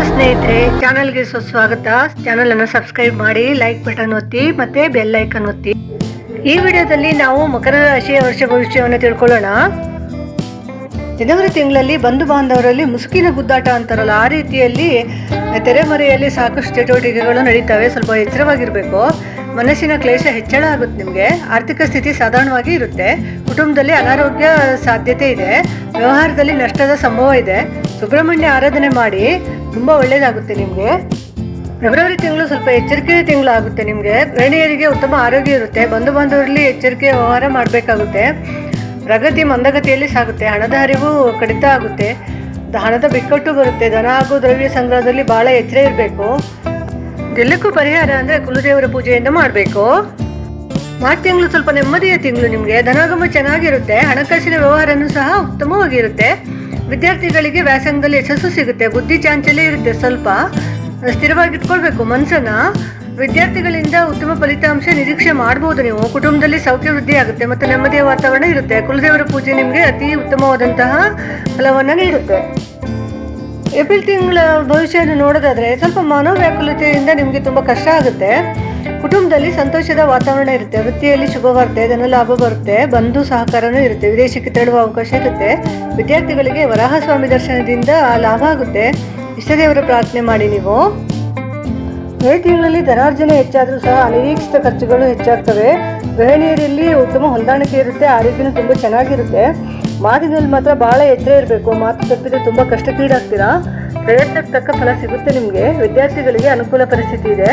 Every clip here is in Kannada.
ನಮಸ್ಕಾರ ಸ್ನೇಹಿತರೆ, ಚಾನಲ್ಗೆ ಸುಸ್ವಾಗತ. ಚಾನಲ್ ಅನ್ನು ಸಬ್ಸ್ಕ್ರೈಬ್ ಮಾಡಿ, ಲೈಕ್ ಬಟನ್ ಒತ್ತಿ, ಮತ್ತೆ ಬೆಲ್ ಐಕನ್ ಒತ್ತಿ. ಈ ವಿಡಿಯೋದಲ್ಲಿ ನಾವು ಮಕರ ರಾಶಿಯ ವರ್ಷ ಭವಿಷ್ಯವನ್ನು ತಿಳ್ಕೊಳ್ಳೋಣ. ಜನವರಿ ತಿಂಗಳಲ್ಲಿ ಬಂಧು ಬಾಂಧವರಲ್ಲಿ ಮುಸುಕಿನ ಗುದ್ದಾಟ ಅಂತಾರಲ್ಲ, ಆ ರೀತಿಯಲ್ಲಿ ತೆರೆಮರೆಯಲ್ಲಿ ಸಾಕಷ್ಟು ಚಟುವಟಿಕೆಗಳು ನಡೀತವೆ. ಸ್ವಲ್ಪ ಎಚ್ಚರವಾಗಿರಬೇಕು. ಮನಸ್ಸಿನ ಕ್ಲೇಷ ಹೆಚ್ಚಳ ಆಗುತ್ತೆ ನಿಮಗೆ. ಆರ್ಥಿಕ ಸ್ಥಿತಿ ಸಾಧಾರಣವಾಗಿ ಇರುತ್ತೆ. ಕುಟುಂಬದಲ್ಲಿ ಅನಾರೋಗ್ಯ ಸಾಧ್ಯತೆ ಇದೆ. ವ್ಯವಹಾರದಲ್ಲಿ ನಷ್ಟದ ಸಂಭವ ಇದೆ. ಸುಬ್ರಹ್ಮಣ್ಯ ಆರಾಧನೆ ಮಾಡಿ ತುಂಬ ಒಳ್ಳೆಯದಾಗುತ್ತೆ ನಿಮಗೆ. ಫೆಬ್ರವರಿ ತಿಂಗಳು ಸ್ವಲ್ಪ ಎಚ್ಚರಿಕೆ ತಿಂಗಳು ಆಗುತ್ತೆ ನಿಮಗೆ. ಗೃಹಿಣಿಯರಿಗೆ ಉತ್ತಮ ಆರೋಗ್ಯ ಇರುತ್ತೆ. ಬಂಧು ಬಾಂಧವರಲ್ಲಿ ಎಚ್ಚರಿಕೆ ವ್ಯವಹಾರ ಮಾಡಬೇಕಾಗುತ್ತೆ. ಪ್ರಗತಿ ಮಂದಗತಿಯಲ್ಲಿ ಸಾಗುತ್ತೆ. ಹಣದ ಹರಿವು ಕಡಿತ ಆಗುತ್ತೆ. ಹಣದ ಬಿಕ್ಕಟ್ಟು ಬರುತ್ತೆ. ಧನ ಹಾಗೂ ದ್ರವ್ಯ ಸಂಗ್ರಹದಲ್ಲಿ ಬಹಳ ಎಚ್ಚರ ಇರಬೇಕು. ಎಲ್ಲಕ್ಕೂ ಪರಿಹಾರ ಅಂದರೆ ಕುಲದೇವರ ಪೂಜೆಯಿಂದ ಮಾಡಬೇಕು. ಮಾರ್ಚ್ ತಿಂಗಳು ಸ್ವಲ್ಪ ನೆಮ್ಮದಿಯ ತಿಂಗಳು ನಿಮಗೆ. ಧನಾಗಮ ಚೆನ್ನಾಗಿರುತ್ತೆ. ಹಣಕಾಸಿನ ವ್ಯವಹಾರನೂ ಸಹ ಉತ್ತಮವಾಗಿರುತ್ತೆ. ವಿದ್ಯಾರ್ಥಿಗಳಿಗೆ ವ್ಯಾಸಂಗದಲ್ಲಿ ಯಶಸ್ಸು ಸಿಗುತ್ತೆ. ಬುದ್ಧಿ ಚಾಂಚಲ್ಯ ಇರುತ್ತೆ ಸ್ವಲ್ಪ. ಸ್ಥಿರವಾಗಿಟ್ಕೊಳ್ಬೇಕು ಮನಸ್ಸನ್ನ ವಿದ್ಯಾರ್ಥಿಗಳಿಂದ ಉತ್ತಮ ಫಲಿತಾಂಶ ನಿರೀಕ್ಷೆ ಮಾಡಬಹುದು ನೀವು. ಕುಟುಂಬದಲ್ಲಿ ಸೌಖ್ಯ ವೃದ್ಧಿ ಆಗುತ್ತೆ ಮತ್ತು ನೆಮ್ಮದಿಯ ವಾತಾವರಣ ಇರುತ್ತೆ. ಕುಲದೇವರ ಪೂಜೆ ನಿಮಗೆ ಅತಿ ಉತ್ತಮವಾದಂತಹ ಫಲವನ್ನು ನೀಡುತ್ತೆ ಏಪ್ರಿಲ್ ತಿಂಗಳ ಭವಿಷ್ಯವನ್ನು ನೋಡೋದಾದರೆ ಸ್ವಲ್ಪ ಮನೋವ್ಯಾಕುಲತೆಯಿಂದ ನಿಮಗೆ ತುಂಬ ಕಷ್ಟ ಆಗುತ್ತೆ. ಕುಟುಂಬದಲ್ಲಿ ಸಂತೋಷದ ವಾತಾವರಣ ಇರುತ್ತೆ, ವೃತ್ತಿಯಲ್ಲಿ ಶುಭ ಬರುತ್ತೆ ಧನ ಲಾಭ ಬರುತ್ತೆ, ಬಂಧು ಸಹಕಾರನೂ ಇರುತ್ತೆ, ವಿದೇಶಕ್ಕೆ ತೆರಳುವ ಅವಕಾಶ ಇರುತ್ತೆ. ವಿದ್ಯಾರ್ಥಿಗಳಿಗೆ ವರಾಹ ಸ್ವಾಮಿ ದರ್ಶನದಿಂದ ಲಾಭ ಆಗುತ್ತೆ. ಇಷ್ಟದೇವರ ಪ್ರಾರ್ಥನೆ ಮಾಡಿ ನೀವು. ಮೇ ತಿಂಗಳಲ್ಲಿ ಧನಾರ್ಜನೆ ಹೆಚ್ಚಾದರೂ ಸಹ ಅನಿರೀಕ್ಷಿತ ಖರ್ಚುಗಳು ಹೆಚ್ಚಾಗ್ತವೆ. ಗೃಹಿಣಿಯರಲ್ಲಿ ಉತ್ತಮ ಹೊಂದಾಣಿಕೆ ಇರುತ್ತೆ, ಆರೋಗ್ಯನೂ ತುಂಬ ಚೆನ್ನಾಗಿರುತ್ತೆ. ಮಾತಿನಲ್ಲಿ ಮಾತ್ರ ಭಾಳ ಎಚ್ಚರ ಇರಬೇಕು, ಮಾತು ತಪ್ಪಿದ್ರೆ ತುಂಬ ಕಷ್ಟಕ್ಕೀಡಾಗ್ತೀರಾ? ಪ್ರಯತ್ನಕ್ಕೆ ತಕ್ಕ ಫಲ ಸಿಗುತ್ತೆ ನಿಮಗೆ. ವಿದ್ಯಾರ್ಥಿಗಳಿಗೆ ಅನುಕೂಲ ಪರಿಸ್ಥಿತಿ ಇದೆ.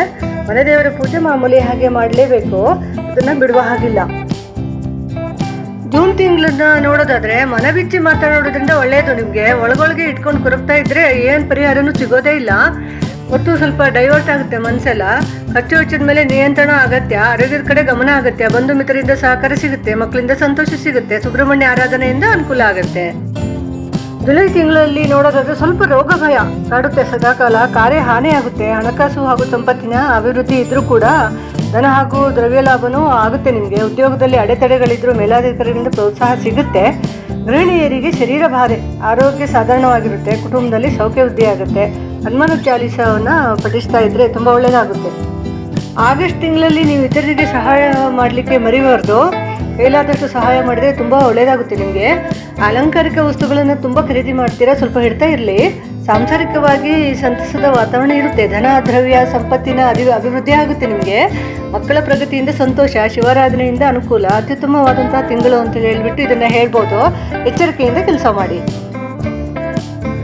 ಮನೆ ದೇವರ ಪೂಜೆ ಮಾಮೂಲಿ ಹಾಗೆ ಮಾಡಲೇಬೇಕು. ಅದನ್ನು ಬಿಡುವ ಹಾಗಿಲ್ಲ. ಜೂನ್ ತಿಂಗಳನ್ನ ನೋಡೋದಾದ್ರೆ ಮನ ಬಿಚ್ಚಿ ಮಾತಾಡೋದ್ರಿಂದ ಒಳ್ಳೆಯದು ನಿಮಗೆ. ಒಳಗೊಳಗೆ ಇಟ್ಕೊಂಡು ಕೊರಗ್ತಾ ಇದ್ರೆ ಏನು ಪರಿಹಾರನೂ ಸಿಗೋದೇ ಇಲ್ಲ. ಮತ್ತು ಸ್ವಲ್ಪ ಡೈವರ್ಟ್ ಆಗುತ್ತೆ ಮನಸ್ಸೆಲ್ಲ ಖರ್ಚು ವೆಚ್ಚದ ಮೇಲೆ ನಿಯಂತ್ರಣ ಅಗತ್ಯ ಆರೋಗ್ಯದ ಕಡೆ ಗಮನ ಅಗತ್ಯ ಬಂಧು ಮಿತ್ರರಿಂದ ಸಹಕಾರ ಸಿಗುತ್ತೆ. ಮಕ್ಕಳಿಂದ ಸಂತೋಷ ಸಿಗುತ್ತೆ. ಸುಬ್ರಹ್ಮಣ್ಯ ಆರಾಧನೆಯಿಂದ ಅನುಕೂಲ ಆಗುತ್ತೆ. ಜುಲೈ ತಿಂಗಳಲ್ಲಿ ನೋಡೋದಾದ್ರೆ ಸ್ವಲ್ಪ ರೋಗ ಭಯ. ಕಾಡುತ್ತೆ ಸದಾಕಾಲ ಕಾರ್ಯ ಹಾನಿಯಾಗುತ್ತೆ. ಹಣಕಾಸು ಹಾಗೂ ಸಂಪತ್ತಿನ ಅಭಿವೃದ್ಧಿ ಇದ್ರೂ ಕೂಡ ಧನ ಹಾಗೂ ದ್ರವ್ಯ ಲಾಭನೂ ಆಗುತ್ತೆ ನಿಮಗೆ. ಉದ್ಯೋಗದಲ್ಲಿ ಅಡೆತಡೆಗಳಿದ್ರೂ ಮೇಲಾಧಿಕಾರಿಗಳಿಂದ ಪ್ರೋತ್ಸಾಹ ಸಿಗುತ್ತೆ. ಗೃಹಿಣಿಯರಿಗೆ ಶರೀರ ಬಾಧೆ, ಆರೋಗ್ಯ ಸಾಧಾರಣವಾಗಿರುತ್ತೆ. ಕುಟುಂಬದಲ್ಲಿ ಸೌಖ್ಯ ವೃದ್ಧಿ ಆಗುತ್ತೆ. ಹನುಮಾನ ಚಾಲಿಸವನ್ನು ಪಠಿಸ್ತಾ ಇದ್ರೆ ತುಂಬ ಒಳ್ಳೆಯದಾಗುತ್ತೆ ಆಗಸ್ಟ್ ತಿಂಗಳಲ್ಲಿ ನೀವು ಇತರರಿಗೆ ಸಹಾಯ ಮಾಡಲಿಕ್ಕೆ ಮರಿಬಾರ್ದು. ಕೈಲಾದಷ್ಟು ಸಹಾಯ ಮಾಡಿದರೆ ತುಂಬ ಒಳ್ಳೆಯದಾಗುತ್ತೆ ನಿಮಗೆ. ಅಲಂಕಾರಿಕ ವಸ್ತುಗಳನ್ನು ತುಂಬ ಖರೀದಿ ಮಾಡ್ತೀರಾ? ಸ್ವಲ್ಪ ಹಿಡ್ತಾ ಇರಲಿ. ಸಾಂಸಾರಿಕವಾಗಿ ಸಂತಸದ ವಾತಾವರಣ ಇರುತ್ತೆ. ಧನ, ದ್ರವ್ಯ, ಸಂಪತ್ತಿನ ಅಭಿ, ಅಭಿವೃದ್ಧಿ ಆಗುತ್ತೆ ನಿಮಗೆ. ಮಕ್ಕಳ ಪ್ರಗತಿಯಿಂದ ಸಂತೋಷ, ಶಿವಾರಾಧನೆಯಿಂದ ಅನುಕೂಲ, ಅತ್ಯುತ್ತಮವಾದಂತಹ ತಿಂಗಳು ಅಂತ ಹೇಳಿಬಿಟ್ಟು ಇದನ್ನು ಹೇಳ್ಬೋದು. ಎಚ್ಚರಿಕೆಯಿಂದ ಕೆಲಸ ಮಾಡಿ.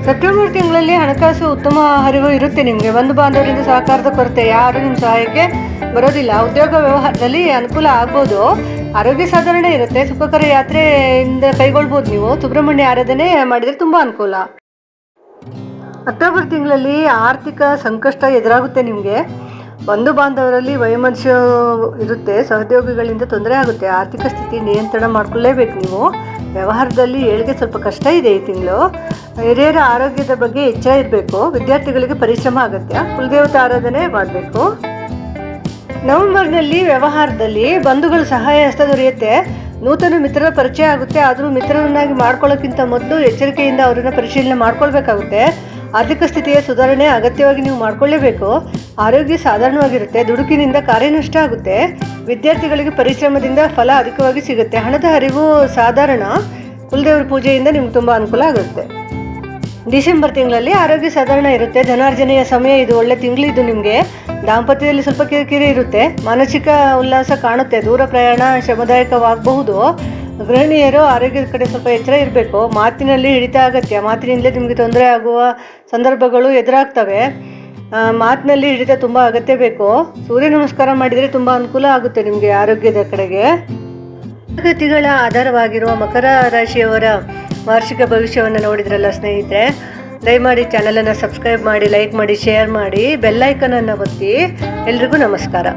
ಸೆಪ್ಟೆಂಬರ್ ತಿಂಗಳಲ್ಲಿ ಹಣಕಾಸು ಉತ್ತಮ ಹರಿವು ಇರುತ್ತೆ ನಿಮಗೆ. ಬಂಧು ಬಾಂಧವರಿಂದ ಸಹಕಾರದ ಕೊರತೆ. ಯಾರು ನಿಮ್ಮ ಸಹಾಯಕ್ಕೆ ಬರೋದಿಲ್ಲ. ಉದ್ಯೋಗ ವ್ಯವಹಾರದಲ್ಲಿ ಅನುಕೂಲ ಆಗ್ಬೋದು. ಆರೋಗ್ಯ ಸಾಧಾರಣ ಇರುತ್ತೆ. ಸುಖಕರ ಯಾತ್ರೆಯಿಂದ ಕೈಗೊಳ್ಬೋದು ನೀವು. ಸುಬ್ರಹ್ಮಣ್ಯ ಆರಾಧನೆ ಮಾಡಿದರೆ ತುಂಬ ಅನುಕೂಲ. ಅಕ್ಟೋಬರ್ ತಿಂಗಳಲ್ಲಿ ಆರ್ಥಿಕ ಸಂಕಷ್ಟ ಎದುರಾಗುತ್ತೆ ನಿಮಗೆ. ಬಂಧು ಬಾಂಧವರಲ್ಲಿ ವೈಮನಸ್ಯ ಇರುತ್ತೆ. ಸಹೋದ್ಯೋಗಿಗಳಿಂದ ತೊಂದರೆ ಆಗುತ್ತೆ. ಆರ್ಥಿಕ ಸ್ಥಿತಿ ನಿಯಂತ್ರಣ ಮಾಡ್ಕೊಳ್ಳೇಬೇಕು ನೀವು. ವ್ಯವಹಾರದಲ್ಲಿ ಏಳಿಗೆ ಸ್ವಲ್ಪ ಕಷ್ಟ ಇದೆ ಈ ತಿಂಗಳು. ಹಿರಿಯರ ಆರೋಗ್ಯದ ಬಗ್ಗೆ ಎಚ್ಚರ ಇರಬೇಕು. ವಿದ್ಯಾರ್ಥಿಗಳಿಗೆ ಪರಿಶ್ರಮ ಆಗುತ್ತೆ ಕುಲದೇವತೆ ಆರಾಧನೆ ಮಾಡಬೇಕು. ನವೆಂಬರ್ನಲ್ಲಿ ವ್ಯವಹಾರದಲ್ಲಿ ಬಂಧುಗಳ ಸಹಾಯ ಹಸ್ತ ದೊರೆಯುತ್ತೆ. ನೂತನ ಮಿತ್ರರ ಪರಿಚಯ ಆಗುತ್ತೆ. ಆದರೂ ಮಿತ್ರರನ್ನಾಗಿ ಮಾಡ್ಕೊಳ್ಳೋಕ್ಕಿಂತ ಮೊದಲು ಎಚ್ಚರಿಕೆಯಿಂದ ಅವರನ್ನು ಪರಿಶೀಲನೆ ಮಾಡ್ಕೊಳ್ಬೇಕಾಗುತ್ತೆ. ಆರ್ಥಿಕ ಸ್ಥಿತಿಯ ಸುಧಾರಣೆ ಅಗತ್ಯವಾಗಿ ನೀವು ಮಾಡ್ಕೊಳ್ಳೇಬೇಕು. ಆರೋಗ್ಯ ಸಾಧಾರಣವಾಗಿರುತ್ತೆ. ದುಡುಕಿನಿಂದ ಕಾರ್ಯನಷ್ಟ ಆಗುತ್ತೆ. ವಿದ್ಯಾರ್ಥಿಗಳಿಗೆ ಪರಿಶ್ರಮದಿಂದ ಫಲ ಅಧಿಕವಾಗಿ ಸಿಗುತ್ತೆ. ಹಣದ ಹರಿವು ಸಾಧಾರಣ. ಕುಲದೇವರ ಪೂಜೆಯಿಂದ ನಿಮ್ಗೆ ತುಂಬ ಅನುಕೂಲ ಆಗುತ್ತೆ. ಡಿಸೆಂಬರ್ ತಿಂಗಳಲ್ಲಿ ಆರೋಗ್ಯ ಸಾಧಾರಣ ಇರುತ್ತೆ. ಧನಾರ್ಜನೆಯ ಸಮಯ ಇದು ಒಳ್ಳೆ ತಿಂಗಳಿದ್ದು ನಿಮಗೆ. ದಾಂಪತ್ಯದಲ್ಲಿ ಸ್ವಲ್ಪ ಕಿರಿಕಿರಿ ಇರುತ್ತೆ. ಮಾನಸಿಕ ಉಲ್ಲಾಸ ಕಾಣುತ್ತೆ. ದೂರ ಪ್ರಯಾಣ ಶ್ರಮದಾಯಕವಾಗಬಹುದು. ಗೃಹಿಣಿಯರು ಆರೋಗ್ಯದ ಕಡೆ ಸ್ವಲ್ಪ ಎಚ್ಚರ ಇರಬೇಕು. ಮಾತಿನಲ್ಲಿ ಹಿಡಿತ ಅಗತ್ಯ. ಮಾತಿನಿಂದಲೇ ನಿಮಗೆ ತೊಂದರೆ ಆಗುವ ಸಂದರ್ಭಗಳು ಎದುರಾಗ್ತವೆ. ಮಾತಿನಲ್ಲಿ ಹಿಡಿತ ತುಂಬ ಅಗತ್ಯ ಬೇಕು ಸೂರ್ಯ ನಮಸ್ಕಾರ ಮಾಡಿದರೆ ತುಂಬ ಅನುಕೂಲ ಆಗುತ್ತೆ ನಿಮಗೆ ಆರೋಗ್ಯದ ಕಡೆಗೆ. ಗ್ರಹಗತಿಗಳ ಆಧಾರವಾಗಿರುವ ಮಕರ ರಾಶಿಯವರ ವಾರ್ಷಿಕ ಭವಿಷ್ಯವನ್ನು ನೋಡಿದ್ರಲ್ಲ ಸ್ನೇಹಿತರೆ ದಯಮಾಡಿ ಚಾನಲನ್ನು ಸಬ್ಸ್ಕ್ರೈಬ್ ಮಾಡಿ ಲೈಕ್ ಮಾಡಿ ಶೇರ್ ಮಾಡಿ ಬೆಲ್ಲೈಕನನ್ನು ಒತ್ತಿ ಎಲ್ರಿಗೂ ನಮಸ್ಕಾರ.